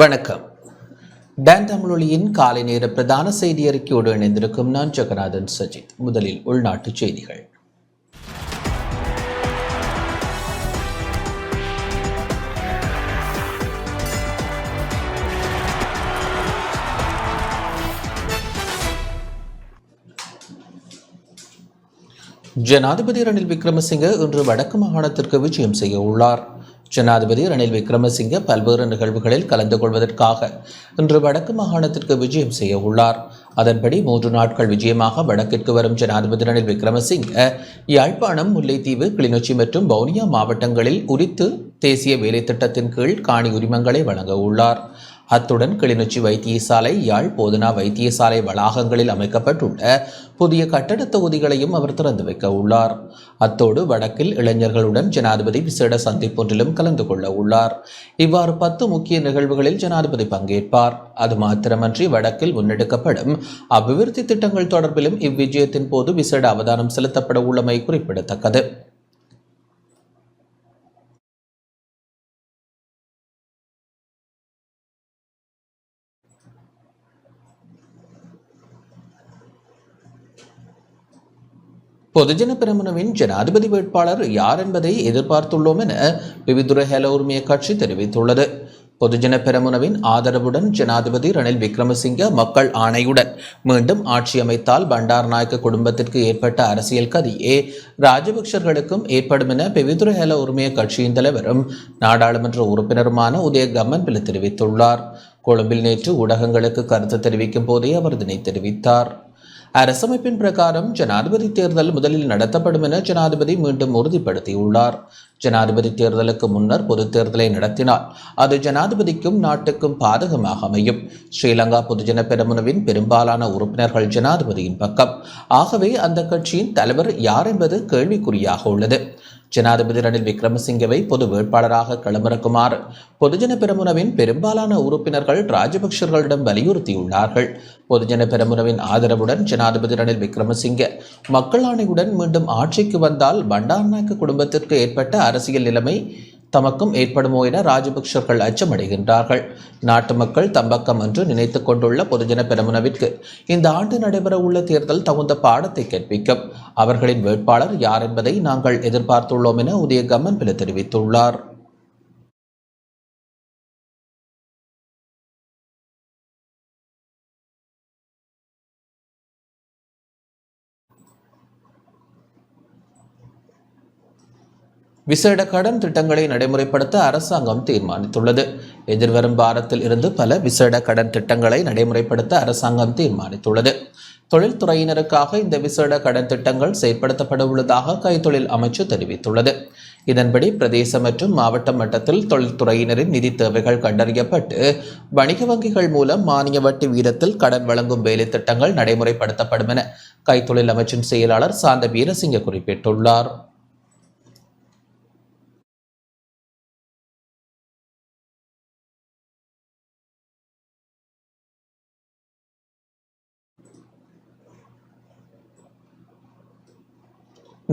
வணக்கம். டான் தமிழொலியின் காலை நேர பிரதான செய்தி அறிக்கையோடு இணைந்திருக்கும் நான் ஜெகநாதன் சஜித். முதலில் உள்நாட்டு செய்திகள். ஜனாதிபதி ரணில் விக்ரமசிங்க இன்று வடக்கு மாகாணத்திற்கு விஜயம் செய்ய உள்ளார். ஜனாதிபதி ரணில் விக்ரமசிங்கே பல்வேறு நிகழ்வுகளில் கலந்து கொள்வதற்காக இன்று வடக்கு மாகாணத்திற்கு விஜயம் செய்ய உள்ளார். அதன்படி மூன்று நாட்கள் விஜயமாக வடக்கிற்கு வரும் ஜனாதிபதி ரணில் விக்ரமசிங்க யாழ்ப்பாணம் முல்லைத்தீவு கிளிநொச்சி மற்றும் வவுனியா மாவட்டங்களில் உரித்து தேசிய வேலை திட்டத்தின் கீழ் காணி உரிமங்களை வழங்க உள்ளார். அத்துடன் கிளிநொச்சி வைத்தியசாலை யாழ் போதனா வைத்தியசாலை வளாகங்களில் அமைக்கப்பட்டுள்ள புதிய கட்டட தொகுதிகளையும் அவர் திறந்து வைக்க உள்ளார். அத்தோடு வடக்கில் இளைஞர்களுடன் ஜனாதிபதி விசேட சந்திப்பொன்றிலும் கலந்து கொள்ள உள்ளார். இவ்வாறு பத்து முக்கிய நிகழ்வுகளில் ஜனாதிபதி பங்கேற்பார். அது மாத்திரமன்றி வடக்கில் முன்னெடுக்கப்படும் அபிவிருத்தி திட்டங்கள் தொடர்பிலும் இவ்விஜயத்தின் போது விசேட அவதானம் செலுத்தப்பட உள்ளமை குறிப்பிடத்தக்கது. பொதுஜன பெரமுனவின் ஜனாதிபதி வேட்பாளர் யார் என்பதை எதிர்பார்த்துள்ளோம் என விவிதுர ஹெல உரிமைய கட்சி தெரிவித்துள்ளது. பொதுஜன பெரமுனவின் ஆதரவுடன் ஜனாதிபதி ரணில் விக்ரமசிங்க மக்கள் ஆணையுடன் மீண்டும் ஆட்சி அமைத்தால் பண்டார் நாயக்க குடும்பத்திற்கு ஏற்பட்ட அரசியல் கதியே ராஜபக்சர்களுக்கும் ஏற்படும் என பெவிதுரஹேல உரிமைய கட்சியின் தலைவரும் நாடாளுமன்ற உறுப்பினருமான உதய கம்மன்பில் தெரிவித்துள்ளார். கொழும்பில் நேற்று ஊடகங்களுக்கு கருத்து தெரிவிக்கும் போதே அவர் இதனை தெரிவித்தார். அரசமைப்பின் பிரகாரம் ஜனாதிபதி தேர்தல் முதலில் நடத்தப்படும் என ஜனாதிபதி மீண்டும் உறுதிப்படுத்தியுள்ளார். ஜனாதிபதி தேர்தலுக்கு முன்னர் பொது தேர்தலை நடத்தினால் அது ஜனாதிபதிக்கும் நாட்டுக்கும் பாதகமாக அமையும். ஸ்ரீலங்கா பொதுஜன பெரமுனவின் பெரும்பாலான உறுப்பினர்கள் ஜனாதிபதியின் பக்கம். ஆகவே அந்த கட்சியின் தலைவர் யார் என்பது கேள்விக்குறியாக உள்ளது. ஜனாதிபதி ரணில் விக்ரமசிங்கவை பொது வேட்பாளராக களமிறக்குமாறு பொதுஜன பெருமுனவின் பெரும்பாலான உறுப்பினர்கள் ராஜபக்சர்களிடம் வலியுறுத்தியுள்ளார்கள். பொதுஜன பெருமுனவின் ஆதரவுடன் ஜனாதிபதி ரணில் விக்ரமசிங்க மக்கள் ஆணையுடன் மீண்டும் ஆட்சிக்கு வந்தால் பண்டார்நாயக்க குடும்பத்திற்கு ஏற்பட்ட அரசியல் நிலைமை தமக்கும் ஏற்படுமோ என ராஜபக்சர்கள் அச்சமடைகின்றார்கள். நாட்டு மக்கள் தம்பக்கம் என்று நினைத்து கொண்டுள்ள பொதுஜன பெருமனவிற்கு இந்த ஆண்டு நடைபெறவுள்ள தேர்தல் தகுந்த பாடத்தை கற்பிக்கும் அவர்களின் வேட்பாளர் யார் என்பதை நாங்கள் எதிர்பார்த்துள்ளோம் என உதய கம்மன் பில தெரிவித்துள்ளார். விசேட கடன் திட்டங்களை நடைமுறைப்படுத்த அரசாங்கம் தீர்மானித்துள்ளது. எதிர்வரும் வாரத்தில் இருந்து பல விசேட கடன் திட்டங்களை நடைமுறைப்படுத்த அரசாங்கம் தீர்மானித்துள்ளது. தொழில்துறையினருக்காக இந்த விசேட கடன் திட்டங்கள் செயற்படுத்தப்பட உள்ளதாக கைத்தொழில் அமைச்சு தெரிவித்துள்ளது. இதன்படி பிரதேச மற்றும் மாவட்ட மட்டத்தில் தொழில்துறையினரின் நிதி தேவைகள் கண்டறியப்பட்டு வணிக வங்கிகள் மூலம் மானிய வட்டி வீதத்தில் கடன் வழங்கும் வேலை திட்டங்கள் நடைமுறைப்படுத்தப்படும் என கைத்தொழில் அமைச்சின் செயலாளர் சாந்த வீரசிங்க குறிப்பிட்டுள்ளார்.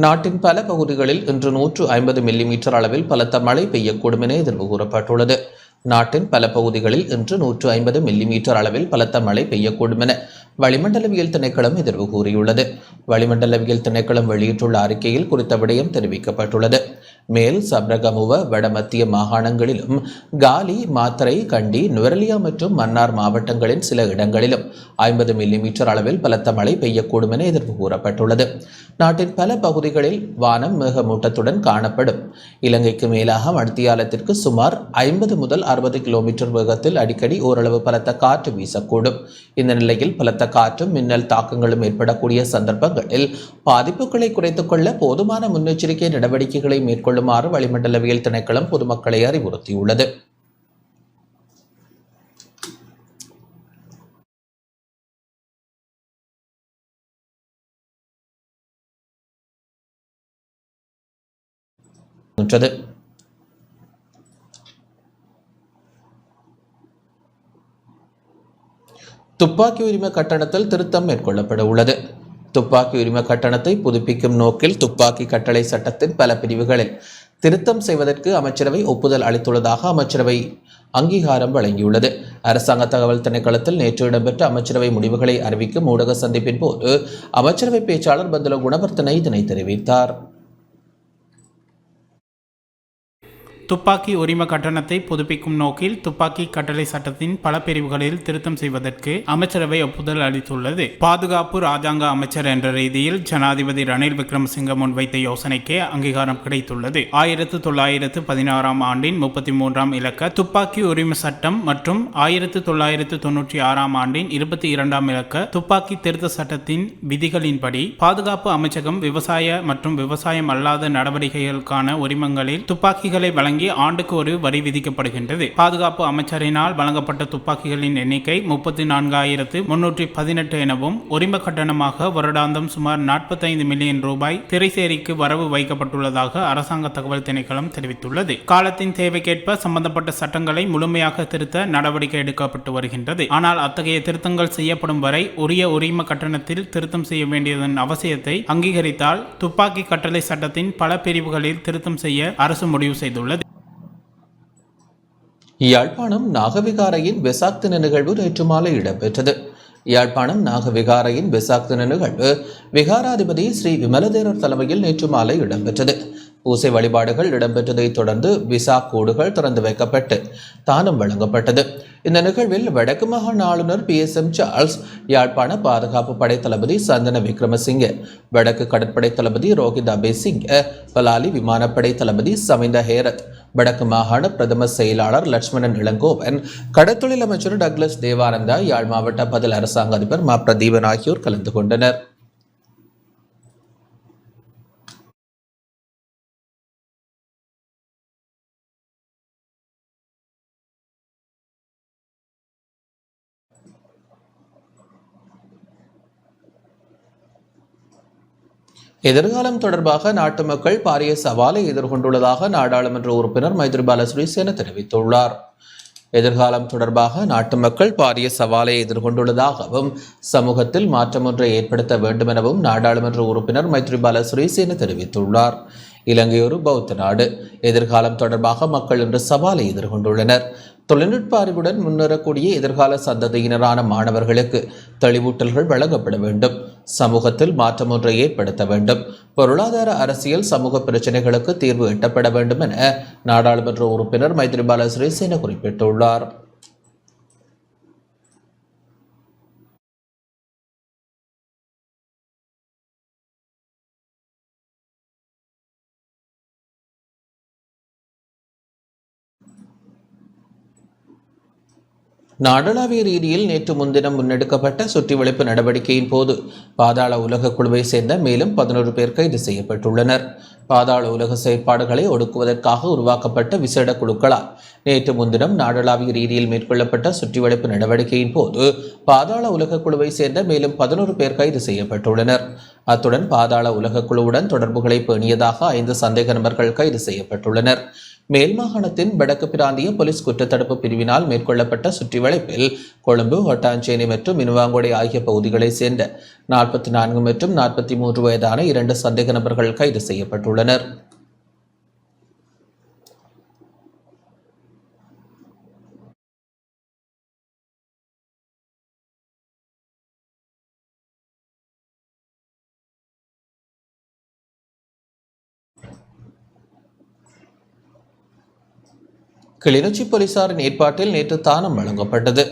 நாட்டின் பல பகுதிகளில் இன்று நூற்று ஐம்பது மில்லிமீட்டர் அளவில் பலத்த மழை பெய்யக்கூடும் என எதிர்வு கூறப்பட்டுள்ளது. நாட்டின் பல பகுதிகளில் இன்று நூற்று ஐம்பது மில்லிமீட்டர் அளவில் பலத்த மழை பெய்யக்கூடும் என வளிமண்டலவியல் திணைக்களம் எதிர்வு கூறியுள்ளது. வளிமண்டலவியல் திணைக்களம் வெளியிட்டுள்ள அறிக்கையில் குறித்த விடயம் தெரிவிக்கப்பட்டுள்ளது. மேல் சப்ரகமுவ வடமத்திய மாகாணங்களிலும் காலி மாத்தரை கண்டி நுவரலியா மற்றும் மன்னார் மாவட்டங்களின் சில இடங்களிலும் ஐம்பது மில்லிமீட்டர் அளவில் பலத்த மழை பெய்யக்கூடும் என எதிர்ப்பு கூறப்பட்டுள்ளது. நாட்டின் பல பகுதிகளில் வானம் மேகமூட்டத்துடன் காணப்படும். இலங்கைக்கு மேலாக மத்தியாலத்திற்கு சுமார் ஐம்பது முதல் அறுபது கிலோமீட்டர் வேகத்தில் அடிக்கடி ஓரளவு பலத்த காற்று வீசக்கூடும். இந்த நிலையில் பலத்த காற்றும் மின்னல் தாக்கங்களும் ஏற்படக்கூடிய சந்தர்ப்பங்களில் பாதிப்புகளை குறைத்துக் கொள்ள போதுமான முன்னெச்சரிக்கை நடவடிக்கைகளை கொள்ளுமாறு வளிமண்டலவியல் திணைக்களம் பொதுமக்களை அறிவுறுத்தியுள்ளது. ன்றது துப்பாக்கி உரிமை கட்டணத்தில் திருத்தம் மேற்கொள்ளப்பட உள்ளது. துப்பாக்கி உரிம கட்டணத்தை புதுப்பிக்கும் நோக்கில் துப்பாக்கி கட்டளை சட்டத்தின் பல பிரிவுகளில் திருத்தம் செய்வதற்கு அமைச்சரவை ஒப்புதல் அளித்துள்ளதாக அமைச்சரவை அங்கீகாரம் வழங்கியுள்ளது. அரசாங்க தகவல் திணைக்களத்தில் நேற்று இடம்பெற்ற அமைச்சரவை முடிவுகளை அறிவிக்கும் ஊடக சந்திப்பின் போது அமைச்சரவை பேச்சாளர் பந்துல குணவர்த்தனை இதனை தெரிவித்தார். துப்பாக்கி உரிம கட்டணத்தை புதுப்பிக்கும் நோக்கில் துப்பாக்கி கட்டளை சட்டத்தின் பல பிரிவுகளில் திருத்தம் செய்வதற்கு அமைச்சரவை ஒப்புதல் அளித்துள்ளது. பாதுகாப்பு ராஜாங்க அமைச்சர் என்ற ரீதியில் ஜனாதிபதி ரணில் விக்ரமசிங்க முன்வைத்த யோசனைக்கே அங்கீகாரம் கிடைத்துள்ளது. ஆயிரத்து தொள்ளாயிரத்து பதினாறாம் ஆண்டின் முப்பத்தி மூன்றாம் இலக்க துப்பாக்கி உரிம சட்டம் மற்றும் ஆயிரத்து தொள்ளாயிரத்து தொன்னூற்றி ஆறாம் ஆண்டின் இருபத்தி இரண்டாம் இலக்க துப்பாக்கி திருத்த சட்டத்தின் விதிகளின்படி பாதுகாப்பு அமைச்சகம் விவசாய மற்றும் விவசாயம் அல்லாத நடவடிக்கைகளுக்கான உரிமங்களில் துப்பாக்கிகளை வழங்க ஆண்டுக்கு ஒரு வரி விதிக்கப்படுகின்றது. பாதுகாப்பு அமைச்சரினால் வழங்கப்பட்ட துப்பாக்கிகளின் எண்ணிக்கை முப்பத்தி நான்காயிரத்து முன்னூற்றி பதினெட்டு எனவும் உரிம கட்டணமாக வருடாந்தம் சுமார் நாற்பத்தைந்து மில்லியன் ரூபாய் திரைசேரிக்கு வரவு வைக்கப்பட்டுள்ளதாக அரசாங்க தகவல் திணைக்களம் தெரிவித்துள்ளது. காலத்தின் தேவைக்கேற்ப சம்பந்தப்பட்ட சட்டங்களை முழுமையாக திருத்த நடவடிக்கை எடுக்கப்பட்டு வருகின்றது. ஆனால் அத்தகைய திருத்தங்கள் செய்யப்படும் வரை உரிய உரிம கட்டணத்தில் திருத்தம் செய்ய வேண்டியதன் அவசியத்தை அங்கீகரித்தால் துப்பாக்கி கட்டளை சட்டத்தின் பல பிரிவுகளில் திருத்தம் செய்ய அரசு முடிவு செய்துள்ளது. யாழ்ப்பாணம் நாகவிகாரையின் வெசாக் தின நிகழ்வு நேற்று மாலை இடம்பெற்றது. யாழ்ப்பாணம் நாகவிகாரையின் வெசாக் தின நிகழ்வு விகாராதிபதி ஸ்ரீ விமலதேரர் தலைமையில் நேற்று மாலை இடம்பெற்றது. பூசை வழிபாடுகள் இடம்பெற்றதைத் தொடர்ந்து விசா கூடுகள் திறந்து வைக்கப்பட்டு தானம் வழங்கப்பட்டது. இந்த நிகழ்வில் வடக்கு மாகாண ஆளுநர் பி. எஸ். எம். சார்ல்ஸ் யாழ்ப்பாண பாதுகாப்பு படை தளபதி சந்தன விக்ரமசிங்க வடக்கு கடற்படை தளபதி ரோஹித் அபேசிங்க பலாலி விமானப்படை தளபதி சமிந்த ஹேரத் வடக்கு மாகாண பிரதம செயலாளர் லட்சுமணன் இளங்கோவன் கடற்தொழில் அமைச்சர் டக்ளஸ் தேவானந்தா யாழ் மாவட்ட பதில் அரசாங்க அதிபர் மா. பிரதீபன் ஆகியோர் கலந்து கொண்டனர். எதிர்காலம் தொடர்பாக நாட்டு மக்கள் பாரிய சவாலை எதிர்கொண்டுள்ளதாக நாடாளுமன்ற உறுப்பினர் மைத்ரிபால சிறிசேன தெரிவித்துள்ளார். எதிர்காலம் தொடர்பாக நாட்டு மக்கள் பாரிய சவாலை எதிர்கொண்டுள்ளதாகவும் சமூகத்தில் மாற்றம் ஒன்றை ஏற்படுத்த வேண்டும் எனவும் நாடாளுமன்ற உறுப்பினர் மைத்ரிபால சிறிசேன தெரிவித்துள்ளார். இலங்கை ஒரு பௌத்த நாடு. எதிர்காலம் தொடர்பாக மக்கள் இன்று சவாலை எதிர்கொண்டுள்ளனர். தொழில்நுட்ப அறிவுடன் முன்னேறக்கூடிய எதிர்கால சந்ததியினரான மாணவர்களுக்கு தெளிவூட்டல்கள் வழங்கப்பட வேண்டும். சமூகத்தில் மாற்றம் ஒன்றை ஏற்படுத்த வேண்டும். பொருளாதார அரசியல் சமூக பிரச்சினைகளுக்கு தீர்வு எட்டப்பட வேண்டும் என நாடாளுமன்ற உறுப்பினர் மைத்ரிபால சிறிசேன குறிப்பிட்டுள்ளார். நாடளாவிய ரீதியில் நேற்று முன்தினம் முன்னெடுக்கப்பட்ட சுற்றிவளைப்பு நடவடிக்கையின் போது பாதாள உலக குழுவை சேர்ந்த மேலும் பதினோரு பேர் கைது செய்யப்பட்டுள்ளனர். பாதாள உலக செயற்பாடுகளை ஒடுக்குவதற்காக உருவாக்கப்பட்ட விசேட குழுக்களால் நேற்று முன்தினம் நாடளாவிய ரீதியில் மேற்கொள்ளப்பட்ட சுற்றிவளைப்பு நடவடிக்கையின் போது பாதாள உலக குழுவை சேர்ந்த மேலும் பதினோரு பேர் கைது செய்யப்பட்டுள்ளனர். அத்துடன் பாதாள உலக குழுவுடன் தொடர்புகளை பேணியதாக ஐந்து சந்தேக நபர்கள் கைது செய்யப்பட்டுள்ளனர். மேல் மாகாணத்தின் வடக்கு பிராந்திய போலீஸ் குற்றத்தடுப்பு பிரிவினால் மேற்கொள்ளப்பட்ட சுற்றிவளைப்பில் கொழும்பு ஒட்டாஞ்சேனி மற்றும் மினுவாங்கொடை ஆகிய பகுதிகளைச் சேர்ந்த நாற்பத்தி நான்கு மற்றும் நாற்பத்தி மூன்று வயதான இரண்டு சந்தேக நபர்கள் கைது செய்யப்பட்டுள்ளனர். கிளிநொச்சி போலீசாரின் ஏற்பாட்டில் நேற்று தானம் வழங்கப்பட்டது.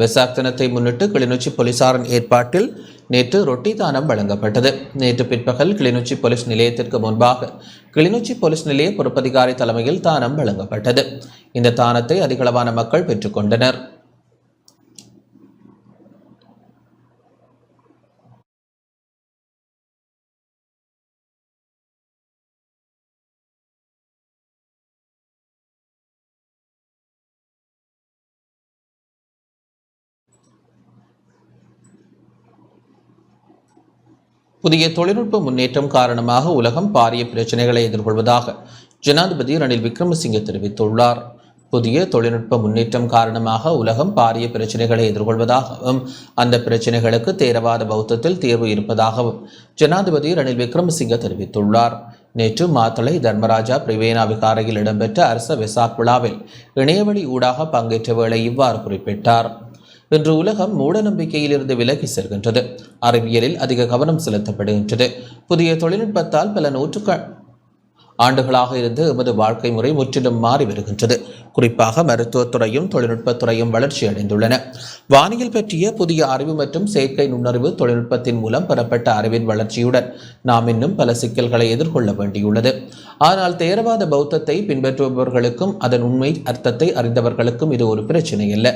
வெசாக் தினத்தை முன்னிட்டு கிளிநொச்சி போலீசாரின் ஏற்பாட்டில் நேற்று ரொட்டி தானம் வழங்கப்பட்டது. நேற்று பிற்பகல் கிளிநொச்சி போலீஸ் நிலையத்திற்கு முன்பாக கிளிநொச்சி போலீஸ் நிலைய பொறுப்பதிகாரி தலைமையில் தானம் வழங்கப்பட்டது. இந்த தானத்தை அதிகளவான மக்கள் பெற்றுக்கொண்டனர் புதிய தொழில்நுட்ப முன்னேற்றம் காரணமாக உலகம் பாரிய பிரச்சனைகளை எதிர்கொள்வதாக ஜனாதிபதி ரணில் விக்ரமசிங்கே தெரிவித்துள்ளார். புதிய தொழில்நுட்ப முன்னேற்றம் காரணமாக உலகம் பாரிய பிரச்சனைகளை எதிர்கொள்வதாகவும் அந்த பிரச்சனைகளுக்கு தேரவாத பௌத்தத்தில் தீர்வு இருப்பதாகவும் ஜனாதிபதி ரணில் விக்ரமசிங்க தெரிவித்துள்ளார். நேற்று மாத்தளை தர்மராஜா பிரிவேனா விகாரையில் இடம்பெற்ற அரச வெசாக் விழாவில் இணையவழி ஊடாக பங்கேற்ற வேளை இவ்வாறு குறிப்பிட்டார். இன்று உலகம் மூடநம்பிக்கையிலிருந்து விலகி செல்கின்றது. அறிவியலில் அதிக கவனம் செலுத்தப்படுகின்றது. புதிய தொழில்நுட்பத்தால் பல நூற்றுக்க ஆண்டுகளாக இருந்து எமது வாழ்க்கை முறை முற்றிலும் மாறி வருகின்றது. குறிப்பாக மருத்துவத்துறையும் தொழில்நுட்பத்துறையும் வளர்ச்சி அடைந்துள்ளன. வானியல் பற்றிய புதிய அறிவு மற்றும் செயற்கை நுண்ணறிவு தொழில்நுட்பத்தின் மூலம் பெறப்பட்ட அறிவின் வளர்ச்சியுடன் நாம் இன்னும் பல சிக்கல்களை எதிர்கொள்ள வேண்டியுள்ளது. ஆனால் தேரவாத பௌத்தத்தை பின்பற்றுபவர்களுக்கும் அதன் உண்மை அர்த்தத்தை அறிந்தவர்களுக்கும் இது ஒரு பிரச்சனை அல்ல.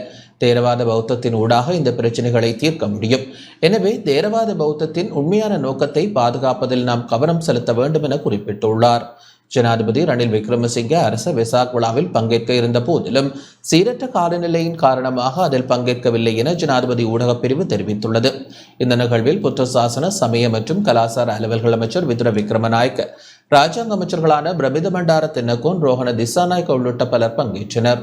தேரவாத பௌத்தத்தின் ஊடாக இந்த பிரச்சனைகளை தீர்க்க முடியும். எனவே தேரவாத பௌத்தத்தின் உண்மையான நோக்கத்தை பாதுகாப்பதில் நாம் கவனம் செலுத்த வேண்டும் என குறிப்பிட்டுள்ளார். ஜனாதிபதி ரணில் விக்ரமசிங்க அரச வெசாக் விழாவில் பங்கேற்க இருந்த போதிலும் சீரற்ற காலநிலையின் காரணமாக அதில் பங்கேற்கவில்லை என ஜனாதிபதி ஊடகப் பிரிவு தெரிவித்துள்ளது. இந்த நிகழ்வில் புத்தசாசன சமய மற்றும் கலாசார அலுவல்கள் அமைச்சர் விதுர விக்ரமநாயக்க ராஜாங்க அமைச்சர்களான பிரமித பண்டார தென்னகோன் ரோஹண திசாநாயக்க உள்ளிட்ட பலர் பங்கேற்றனர்.